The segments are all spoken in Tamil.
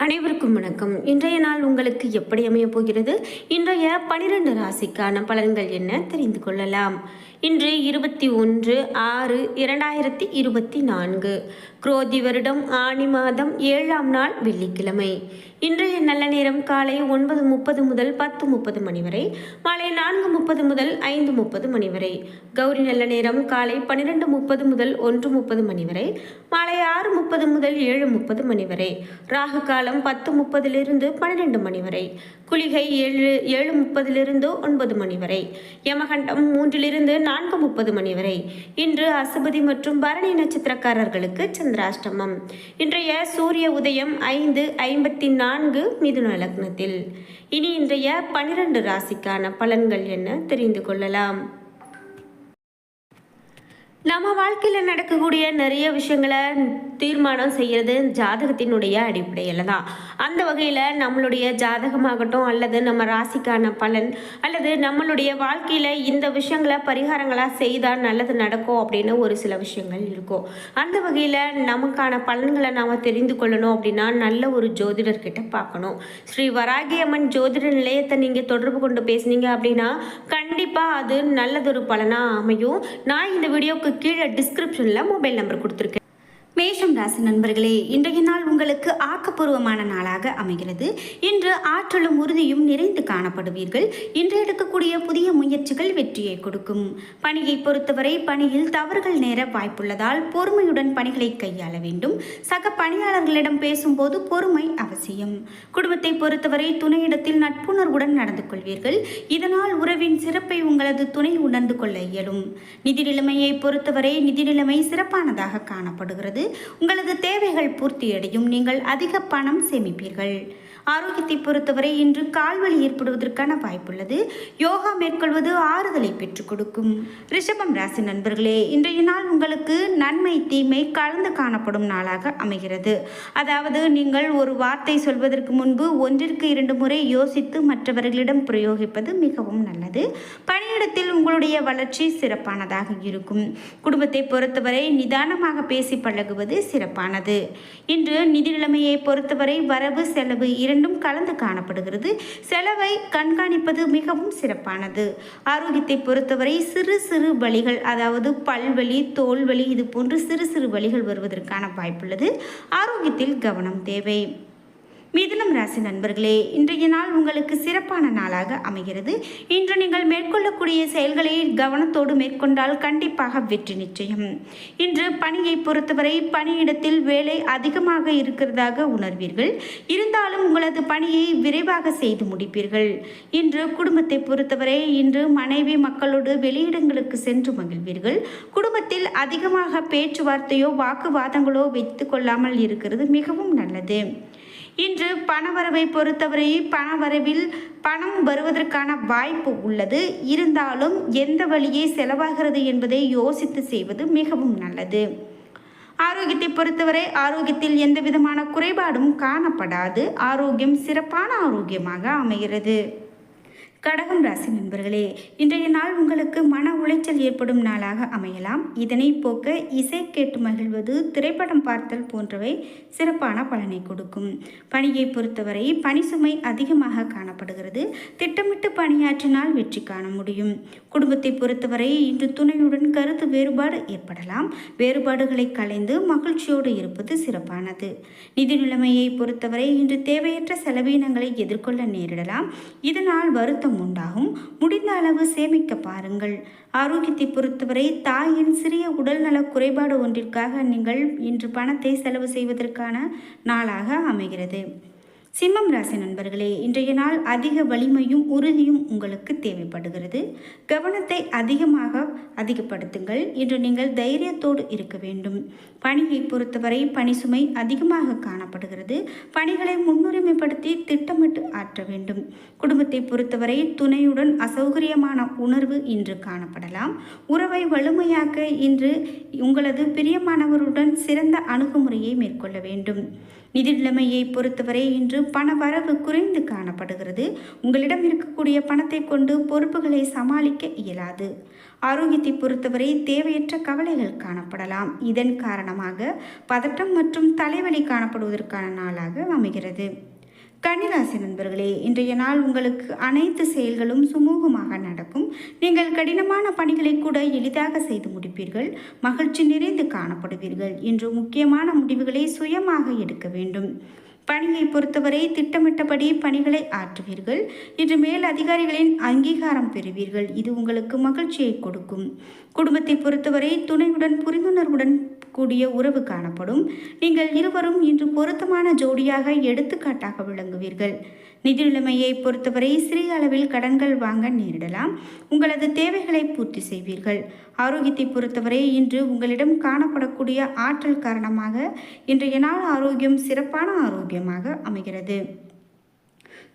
அனைவருக்கும் வணக்கம். இன்றைய நாள் உங்களுக்கு எப்படி அமையப் போகிறது? இன்றைய பனிரெண்டு ராசிக்கான பலன்கள் என்ன? தெரிந்து கொள்ளலாம். இன்று இருபத்தி ஒன்று ஆறு இரண்டாயிரத்தி இருபத்தி நான்கு. குரோதி வருடம் ஆனி மாதம் ஏழாம் நாள் வெள்ளிக்கிழமை. இன்றைய நல்ல நேரம் காலை ஒன்பது முப்பது முதல் பத்து முப்பது மணி வரை மாலை நான்கு முப்பது முதல் ஐந்து முப்பது மணி வரை. கௌரி நல்ல நேரம் காலை பன்னிரெண்டு முப்பது முதல் ஒன்று முப்பது மணி வரை மாலை ஆறு முப்பது முதல் ஏழு முப்பது மணி வரை. ராகு காலம் பத்து முப்பதிலிருந்து பன்னிரெண்டு மணி வரை. குளிகை ஏழு ஏழு முப்பதிலிருந்து ஒன்பது மணி வரை. யமகண்டம் மூன்றிலிருந்து நான்கு முப்பது மணி வரை. இன்று அசுபதி மற்றும் பரணி நட்சத்திரக்காரர்களுக்கு சந்திராஷ்டமம். இன்றைய சூரிய உதயம் ஐந்து ஐம்பத்தி நான்கு மிதுன லக்னத்தில். இனி இன்றைய பனிரெண்டு ராசிக்கான பலன்கள் என்ன தெரிந்து கொள்ளலாம்? நம்ம வாழ்க்கையில் நடக்கக்கூடிய நிறைய விஷயங்களை தீர்மானம் செய்கிறது ஜாதகத்தினுடைய அடிப்படையில் தான். அந்த வகையில் நம்மளுடைய ஜாதகமாகட்டும் அல்லது நம்ம ராசிக்கான பலன் அல்லது நம்மளுடைய வாழ்க்கையில் இந்த விஷயங்களை பரிகாரங்களாக செய்தால் நல்லது நடக்கும் அப்படின்னு ஒரு சில விஷயங்கள் இருக்கும். அந்த வகையில் நமக்கான பலன்களை நாம் தெரிந்து கொள்ளணும் அப்படின்னா நல்ல ஒரு ஜோதிடர்கிட்ட பார்க்கணும். ஸ்ரீ வராகி அம்மன் ஜோதிட நிலையத்தை நீங்கள் தொடர்பு கொண்டு பேசுனீங்க அப்படின்னா கண்டிப்பாக அது நல்லதொரு பலனாக அமையும். நான் இந்த வீடியோக்கு கீழே டிஸ்கிரிப்ஷனில் மொபைல் நம்பர் கொடுத்துருக்கேன். மேஷம் ராசி நண்பர்களே இன்றைய நாள் உங்களுக்கு ஆக்கப்பூர்வமான நாளாக அமைகிறது. இன்று ஆற்றலும் உறுதியும் நிறைந்து காணப்படுவீர்கள். இன்று எடுக்கக்கூடிய புதிய முயற்சிகள் வெற்றியை கொடுக்கும். பணியை பொறுத்தவரை பணியில் தவறுகள் நேர வாய்ப்புள்ளதால் பொறுமையுடன் பணிகளை கையாள வேண்டும். சக பணியாளர்களிடம் பேசும்போது பொறுமை அவசியம். குடும்பத்தை பொறுத்தவரை துணையிடத்தில் நட்புணர்வுடன் நடந்து கொள்வீர்கள். இதனால் உறவின் சிறப்பை உங்களது துணை உணர்ந்து கொள்ள இயலும். நிதி நிலைமையை பொறுத்தவரை நிதி நிலைமை சிறப்பானதாக காணப்படுகிறது. உங்களது தேவைகள் பூர்த்தியடையும். நீங்கள் அதிக பணம் சேமிப்பீர்கள். ஆரோக்கியத்தை பொறுத்தவரை இன்று கால்வலி ஏற்படுவதற்கான வாய்ப்புள்ளது. யோகா மேற்கொள்வது ஆறுதலை பெற்றுக் கொடுக்கும். ரிஷபம் ராசி நண்பர்களே இன்றைய நாள் உங்களுக்கு நன்மை தீமை கலந்து காணப்படும் நாளாக அமைகிறது. அதாவது நீங்கள் ஒரு வார்த்தை சொல்வதற்கு முன்பு ஒன்றிற்கு இரண்டு முறை யோசித்து மற்றவர்களிடம் பிரயோகிப்பது மிகவும் நல்லது. பணியிடத்தில் உங்களுடைய வளர்ச்சி சிறப்பானதாக இருக்கும். குடும்பத்தை பொறுத்தவரை நிதானமாக பேசி பழகுவது சிறப்பானது. இன்று நிதி நிலைமையை பொறுத்தவரை வரவு செலவு இரண்டும் கலந்து காணப்படுகிறது. செலவை கண்காணிப்பது மிகவும் சிறப்பானது. ஆரோக்கியத்தை பொறுத்தவரை சிறு சிறு வழிகள் அதாவது பல்வலி தோல்வலி இது போன்று சிறு சிறு வழிகள் வருவதற்கான வாய்ப்புள்ளது. ஆரோக்கியத்தில் கவனம் தேவை. மிதுனம் ராசி நண்பர்களே இன்றைய நாள் உங்களுக்கு சிறப்பான நாளாக அமைகிறது. இன்று நீங்கள் மேற்கொள்ளக்கூடிய செயல்களை கவனத்தோடு மேற்கொண்டால் கண்டிப்பாக வெற்றி நிச்சயம். இன்று பணியை பொறுத்தவரை பணியிடத்தில் வேலை அதிகமாக இருக்கிறதாக உணர்வீர்கள். இருந்தாலும் உங்களது பணியை விரைவாக செய்து முடிப்பீர்கள். இன்று குடும்பத்தை பொறுத்தவரை இன்று மனைவி மக்களோடு வெளியிடங்களுக்கு சென்று மகிழ்வீர்கள். குடும்பத்தில் அதிகமாக பேச்சுவார்த்தையோ வாக்குவாதங்களோ வைத்து கொள்ளாமல் இருக்கிறது மிகவும் நல்லது. இன்று பணவரவை பொறுத்தவரை பணவரவில் பணம் வருவதற்கான வாய்ப்பு உள்ளது. இருந்தாலும் எந்த வழியே செலவாகிறது என்பதை யோசித்து செய்வது மிகவும் நல்லது. ஆரோக்கியத்தை பொறுத்தவரை ஆரோக்கியத்தில் எந்த விதமான குறைபாடும் காணப்படாது. ஆரோக்கியம் சிறப்பான ஆரோக்கியமாக அமைகிறது. கடகம் ராசி நண்பர்களே இன்றைய நாள் உங்களுக்கு மன உளைச்சல் ஏற்படும் நாளாக அமையலாம். இதனை போக்க இசை கேட்டு மகிழ்வது திரைப்படம் பார்த்தல் போன்றவை சிறப்பான பலனை கொடுக்கும். பணியை பொறுத்தவரை பணி சுமை அதிகமாக காணப்படுகிறது. திட்டமிட்டு பணியாற்றினால் வெற்றி காண முடியும். குடும்பத்தை பொறுத்தவரை இன்று துணையுடன் கருத்து வேறுபாடு ஏற்படலாம். வேறுபாடுகளை களைந்து மகிழ்ச்சியோடு இருப்பது சிறப்பானது. நிதி நிலைமையை பொறுத்தவரை இன்று தேவையற்ற செலவீனங்களை எதிர்கொள்ள நேரிடலாம். இதனால் வருத்தம் வருத்தம் உண்டாகும். முடிந்த அளவு சேமிக்க பாருங்கள். ஆரோக்கியத்தை பொறுத்தவரை தாயின் சிறிய உடல்நல குறைபாடு ஒன்றிற்காக நீங்கள் இன்று பணத்தை செலவு செய்வதற்கான நாளாக அமைகிறது. சிம்மம் ராசி நண்பர்களே இன்றைய நாள் அதிக வலிமையும் உறுதியும் உங்களுக்கு தேவைப்படுகிறது. கவனத்தை அதிகமாக அதிகப்படுத்துங்கள். இன்று நீங்கள் தைரியத்தோடு இருக்க வேண்டும். பணியை பொறுத்தவரை பணி சுமை அதிகமாக காணப்படுகிறது. பணிகளை முன்னுரிமைப்படுத்தி திட்டமிட்டு ஆற்ற வேண்டும். குடும்பத்தை பொறுத்தவரை துணையுடன் அசௌகரியமான உணர்வு இன்று காணப்படலாம். உறவை வலிமையாக்க இன்று உங்களது பிரியமானவருடன் சிறந்த அணுகுமுறையை மேற்கொள்ள வேண்டும். நிதி நிலைமையை பொறுத்தவரை இன்று பண வரவு குறைந்து காணப்படுகிறது. உங்களிடம் இருக்கக்கூடிய பணத்தை கொண்டு பொறுப்புகளை சமாளிக்க இயலாது. ஆரோக்கியத்தை பொறுத்தவரை தேவையற்ற கவலைகள் காணப்படலாம். இதன் காரணமாக பதட்டம் மற்றும் தலைவலி காணப்படுவதற்கான நாளாக அமைகிறது. கன்னிராசி நண்பர்களே இன்றைய நாள் உங்களுக்கு அனைத்து செயல்களும் சுமூகமாக நடக்கும். நீங்கள் கடினமான பணிகளை கூட எளிதாக செய்து முடிப்பீர்கள். மகிழ்ச்சி நிறைந்து காணப்படுவீர்கள். இன்று முக்கியமான முடிவுகளை சுயமாக எடுக்க வேண்டும். பணியை பொறுத்தவரை திட்டமிட்டபடி பணிகளை ஆற்றுவீர்கள். இன்று மேல் அதிகாரிகளின் அங்கீகாரம் பெறுவீர்கள். இது உங்களுக்கு மகிழ்ச்சியை கொடுக்கும். குடும்பத்தை பொறுத்தவரை துணையுடன் புரிந்துணர்வுடன் கூடிய உறவு காணப்படும். நீங்கள் இருவரும் இன்று பொருத்தமான ஜோடியாக எடுத்துக்காட்டாக விளங்குவீர்கள். நிதி நிலைமையை பொறுத்தவரை சிறிய அளவில் கடன்கள் வாங்க நேரிடலாம். உங்களது தேவைகளை பூர்த்தி செய்வீர்கள். ஆரோக்கியத்தை பொறுத்தவரை இன்று உங்களிடம் காணப்படக்கூடிய ஆற்றல் காரணமாக இன்றைய நாள் ஆரோக்கியம் சிறப்பான ஆரோக்கியமாக அமைகிறது.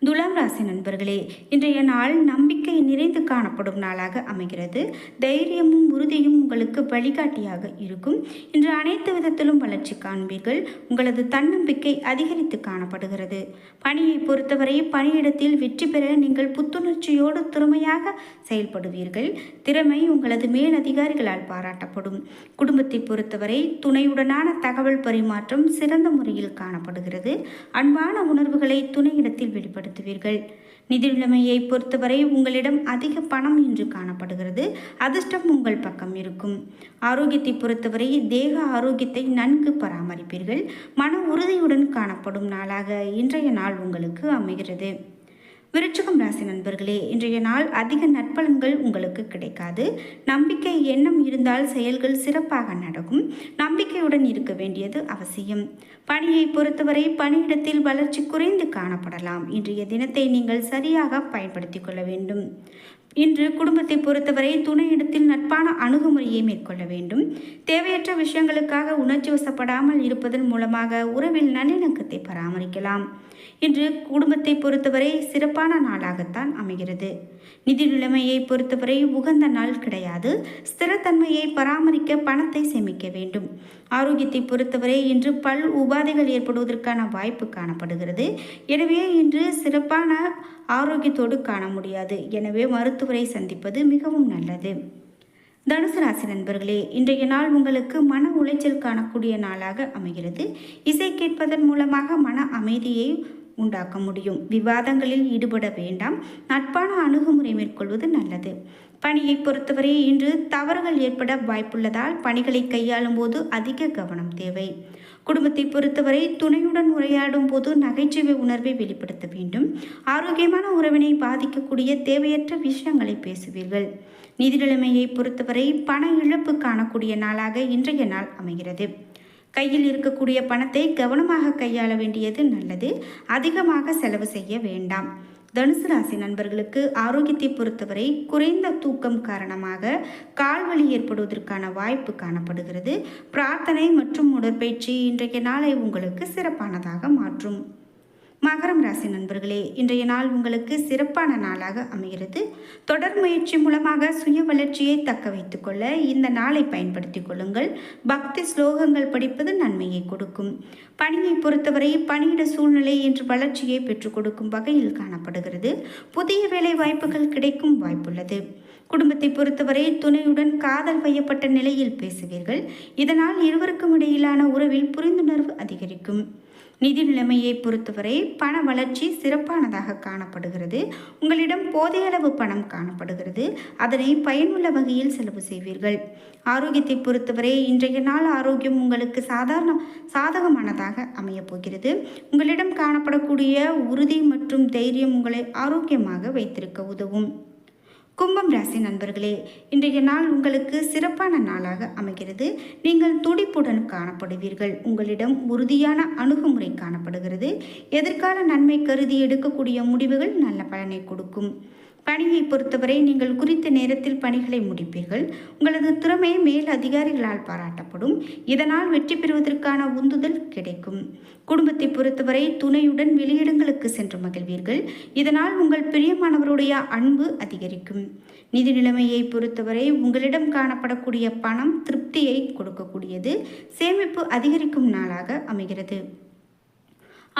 துலாம் ராசி நண்பர்களே இன்றைய நாள் நம்பிக்கை நிறைந்து காணப்படும் நாளாக அமைகிறது. தைரியமும் உறுதியும் உங்களுக்கு வழிகாட்டியாக இருக்கும். இன்று அனைத்து விதத்திலும் வளர்ச்சி காண்பீர்கள். உங்களது தன்னம்பிக்கை அதிகரித்து காணப்படுகிறது. பணியை பொறுத்தவரை பணியிடத்தில் வெற்றி பெற நீங்கள் புத்துணர்ச்சியோடு திறமையாக செயல்படுவீர்கள். திறமை உங்களது மேல் அதிகாரிகளால் பாராட்டப்படும். குடும்பத்தை பொறுத்தவரை துணையுடனான தகவல் பரிமாற்றம் சிறந்த முறையில் காணப்படுகிறது. அன்பான உணர்வுகளை துணையிடத்தில் வெளிப்படுத்த நிதி நிதிநிலைமையை பொறுத்தவரை உங்களிடம் அதிக பணம் இன்று காணப்படுகிறது. அதிர்ஷ்டம் உங்கள் பக்கம் இருக்கும். ஆரோக்கியத்தை பொறுத்தவரை தேக ஆரோக்கியத்தை நன்கு பராமரிப்பீர்கள். மன உறுதியுடன் காணப்படும் நாளாக இன்றைய நாள் உங்களுக்கு அமைகிறது. விருச்சிகம் ராசி நண்பர்களே இன்றைய நாள் அதிக நற்பலன்கள் உங்களுக்கு கிடைக்காது. நம்பிக்கை எண்ணம் இருந்தால் செயல்கள் சிறப்பாக நடக்கும். நம்பிக்கையுடன் இருக்க வேண்டியது அவசியம். பணியை பொறுத்தவரை பணியிடத்தில் வளர்ச்சி குறைந்து காணப்படலாம். இன்றைய தினத்தை நீங்கள் சரியாக பயன்படுத்திக் கொள்ள வேண்டும். இன்று குடும்பத்தை பொறுத்தவரை துணையிடத்தில் நட்பான அணுகுமுறையை மேற்கொள்ள வேண்டும். தேவையற்ற விஷயங்களுக்காக உணர்ச்சி வசப்படாமல் இருப்பதன் மூலமாக உறவில் நல்லிணக்கத்தை பராமரிக்கலாம். இன்று குடும்பத்தை பொறுத்தவரை சிறப்பான நாளாகத்தான் அமைகிறது. நிதி நிலைமையை பொறுத்தவரை உகந்த நாள் கிடையாது. ஸ்திரத்தன்மையை பராமரிக்க பணத்தை சேமிக்க வேண்டும். ஆரோக்கியத்தை பொறுத்தவரை இன்று பல் உபாதைகள் ஏற்படுவதற்கான வாய்ப்பு காணப்படுகிறது. எனவே இன்று சிறப்பான ஆரோக்கியத்தோடு காண முடியாது. எனவே மருத்துவரை சந்திப்பது மிகவும் நல்லது. தனுசு ராசி நண்பர்களே இன்றைய நாள் உங்களுக்கு மன உளைச்சல் காணக்கூடிய நாளாக அமைகிறது. இசை கேட்பதன் மூலமாக மன அமைதியை உண்டாக்க முடியும். விவாதங்களில் ஈடுபட வேண்டாம். நட்பான அணுகுமுறை மேற்கொள்வது நல்லது. பணியை பொறுத்தவரை இன்று தவறுகள் ஏற்பட வாய்ப்புள்ளதால் பணிகளை கையாளும் போது அதிக கவனம் தேவை. குடும்பத்தை பொறுத்தவரை துணையுடன் உரையாடும் போது நகைச்சுவை உணர்வை வெளிப்படுத்த வேண்டும். ஆரோக்கியமான உறவினை பாதிக்கக்கூடிய தேவையற்ற விஷயங்களை பேசுவீர்கள். நிதி நிலைமையை பொறுத்தவரை பண இழப்பு காணக்கூடிய நாளாக இன்றைய நாள் அமைகிறது. கையில் இருக்கக்கூடிய பணத்தை கவனமாக கையாள வேண்டியது நல்லது. அதிகமாக செலவு செய்ய வேண்டாம். தனுசு ராசி நண்பர்களுக்கு ஆரோக்கியத்தை பொறுத்தவரை குறைந்த தூக்கம் காரணமாக கால்வலி ஏற்படுவதற்கான வாய்ப்பு காணப்படுகிறது. பிரார்த்தனை மற்றும் உடற்பயிற்சி இன்றைய நாளை உங்களுக்கு சிறப்பானதாக மாற்றும். மகரம் ராசி நண்பர்களே இன்றைய நாள் உங்களுக்கு சிறப்பான நாளாக அமைகிறது. தொடர் முயற்சி மூலமாக சுய வளர்ச்சியை தக்க வைத்துக்கொள்ள இந்த நாளை பயன்படுத்திக் கொள்ளுங்கள். பக்தி ஸ்லோகங்கள் படிப்பது நன்மையை கொடுக்கும். பணியை பொறுத்தவரை பணியிட சூழ்நிலை என்று வளர்ச்சியை பெற்றுக் கொடுக்கும் வகையில் காணப்படுகிறது. புதிய வேலை வாய்ப்புகள் கிடைக்கும் வாய்ப்புள்ளது. குடும்பத்தை பொறுத்தவரை துணையுடன் காதல் வையப்பட்ட நிலையில் பேசுவீர்கள். இதனால் இருவருக்கும் இடையிலான உறவில் புரிந்துணர்வு அதிகரிக்கும். நிதி நிலைமையை பொறுத்தவரை பண வளர்ச்சி சிறப்பானதாக காணப்படுகிறது. உங்களிடம் போதிய அளவு பணம் காணப்படுகிறது. அதனை பயனுள்ள வகையில் செலவு செய்வீர்கள். ஆரோக்கியத்தை பொறுத்தவரை இன்றைய நாள் ஆரோக்கியம் உங்களுக்கு சாதாரண சாதகமானதாக அமையப் போகிறது. உங்களிடம் காணப்படக்கூடிய உறுதி மற்றும் தைரியம் உங்களை ஆரோக்கியமாக வைத்திருக்க உதவும். கும்பம் ராசி நண்பர்களே இன்றைய நாள் உங்களுக்கு சிறப்பான நாளாக அமைகிறது. நீங்கள் துடிப்புடன் காணப்படுவீர்கள். உங்களிடம் உறுதியான அணுகுமுறை காணப்படுகிறது. எதிர்கால நன்மை கருதி எடுக்கக்கூடிய முடிவுகள் நல்ல பலனை கொடுக்கும். பணியை பொறுத்தவரை நீங்கள் குறித்த நேரத்தில் பணிகளை முடிப்பீர்கள். உங்களது திறமை மேல் அதிகாரிகளால் பாராட்டப்படும். இதனால் வெற்றி பெறுவதற்கான உந்துதல் கிடைக்கும். குடும்பத்தை பொறுத்தவரை துணையுடன் வெளியிடங்களுக்கு சென்று மகிழ்வீர்கள். இதனால் உங்கள் பிரியமானவருடைய அன்பு அதிகரிக்கும். நிதி நிலைமையை பொறுத்தவரை உங்களிடம் காணப்படக்கூடிய பணம் திருப்தியை கொடுக்கக்கூடியது. சேமிப்பு அதிகரிக்கும் நாளாக அமைகிறது.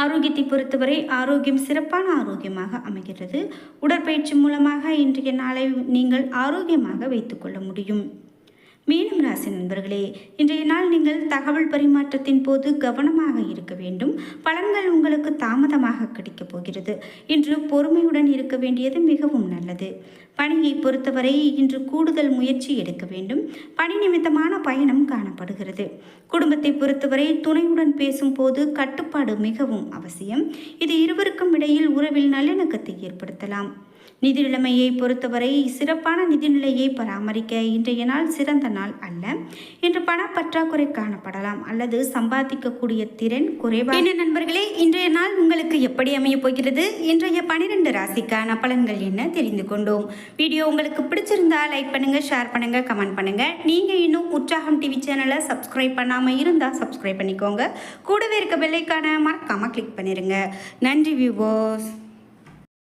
ஆரோக்கியத்தை பொறுத்தவரை ஆரோக்கியம் சிறப்பான ஆரோக்கியமாக அமைகிறது. உடற்பயிற்சி மூலமாக இன்றைய நாளை நீங்கள் ஆரோக்கியமாக வைத்துக்கொள்ள முடியும். மீனம் ராசி நண்பர்களே இன்றைய நாள் நீங்கள் தகவல் பரிமாற்றத்தின் போது கவனமாக இருக்க வேண்டும். பலன்கள் உங்களுக்கு தாமதமாக கிடைக்கப் போகிறது. இன்று பொறுமையுடன் இருக்க வேண்டியது மிகவும் நல்லது. பணியை பொறுத்தவரை இன்று கூடுதல் முயற்சி எடுக்க வேண்டும். பணி நிமித்தமான பயணம் காணப்படுகிறது. குடும்பத்தை பொறுத்தவரை துணையுடன் பேசும்போது கட்டுப்பாடு மிகவும் அவசியம். இது இருவருக்கும் இடையில் உறவில் நல்லிணக்கத்தை ஏற்படுத்தலாம். நிதி நிலைமையை பொறுத்தவரை சிறப்பான நிதிநிலையை பராமரிக்க இன்றைய நாள் சிறந்த நாள் அல்ல. இன்று பண பற்றாக்குறை காணப்படலாம் அல்லது சம்பாதிக்கக்கூடிய திறன் குறைவாக என்ன நண்பர்களே இன்றைய நாள் உங்களுக்கு எப்படி அமைய போகிறது? இன்றைய பனிரெண்டு ராசிக்கான பலன்கள் என்ன தெரிந்து கொண்டோம். வீடியோ உங்களுக்கு பிடிச்சிருந்தா லைக் பண்ணுங்க ஷேர் பண்ணுங்க கமெண்ட் பண்ணுங்க. நீங்க இன்னும் உற்சாகம் டிவி சேனலை சப்ஸ்கிரைப் பண்ணாம இருந்தா சப்ஸ்கிரைப் பண்ணிக்கோங்க. கூடவே இருக்க பெல்லைக்கான மறக்காம கிளிக் பண்ணிருங்க. நன்றி வியூவர்ஸ்